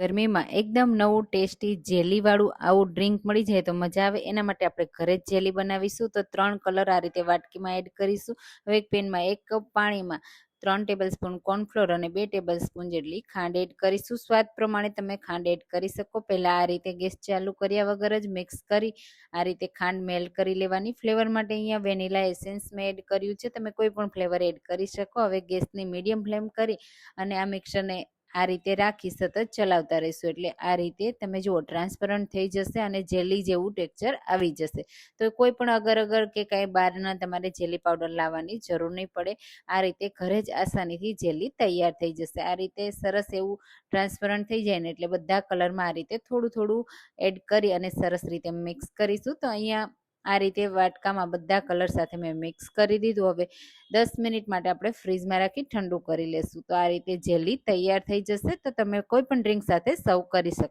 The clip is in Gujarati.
ગરમીમાં એકદમ નવું ટેસ્ટી જેલીવાળું આવું ડ્રિંક મળી જાય તો મજા આવે. એના માટે આપણે ઘરે જ જેલી બનાવીશું. તો ત્રણ કલર આ રીતે વાટકીમાં એડ કરીશું. હવે એક પેનમાં એક કપ પાણીમાં ત્રણ ટેબલ સ્પૂન કોર્નફ્લોર અને બે ટેબલ સ્પૂન જેટલી ખાંડ એડ કરીશું. સ્વાદ પ્રમાણે તમે ખાંડ એડ કરી શકો. પહેલાં આ રીતે ગેસ ચાલુ કર્યા વગર જ મિક્સ કરી આ રીતે ખાંડ મેલ કરી લેવાની. ફ્લેવર માટે અહીંયા વેનીલા એસેન્સ મેં એડ કર્યું છે. તમે કોઈ પણ ફ્લેવર એડ કરી શકો. હવે ગેસની મીડિયમ ફ્લેમ કરી અને આ મિક્સરને આ રીતે રાખી સતત ચલાવતા રહીશું. એટલે આ રીતે તમે જુઓ ટ્રાન્સપરન્ટ થઈ જશે અને જેલી જેવું ટેક્સચર આવી જશે. તો કોઈ પણ અગર અગર કે કાંઈ બહારના તમારે જેલી પાવડર લાવવાની જરૂર નહીં પડે. આ રીતે ઘરે જ આસાનીથી જેલી તૈયાર થઈ જશે. આ રીતે સરસ એવું ટ્રાન્સપરન્ટ થઈ જાય ને એટલે બધા કલરમાં આ રીતે થોડું થોડું એડ કરી અને સરસ રીતે મિક્સ કરીશું. તો અહીંયા આ રીતે વાટકામાં બધા કલર સાથે મેં મિક્સ કરી દીધું. હવે દસ મિનિટ માટે આપણે ફ્રીજમાં રાખી ઠંડુ કરી લેશું. તો આ રીતે જેલી તૈયાર થઈ જશે. તો તમે કોઈ પણ ડ્રિંક સાથે સર્વ કરી શકો.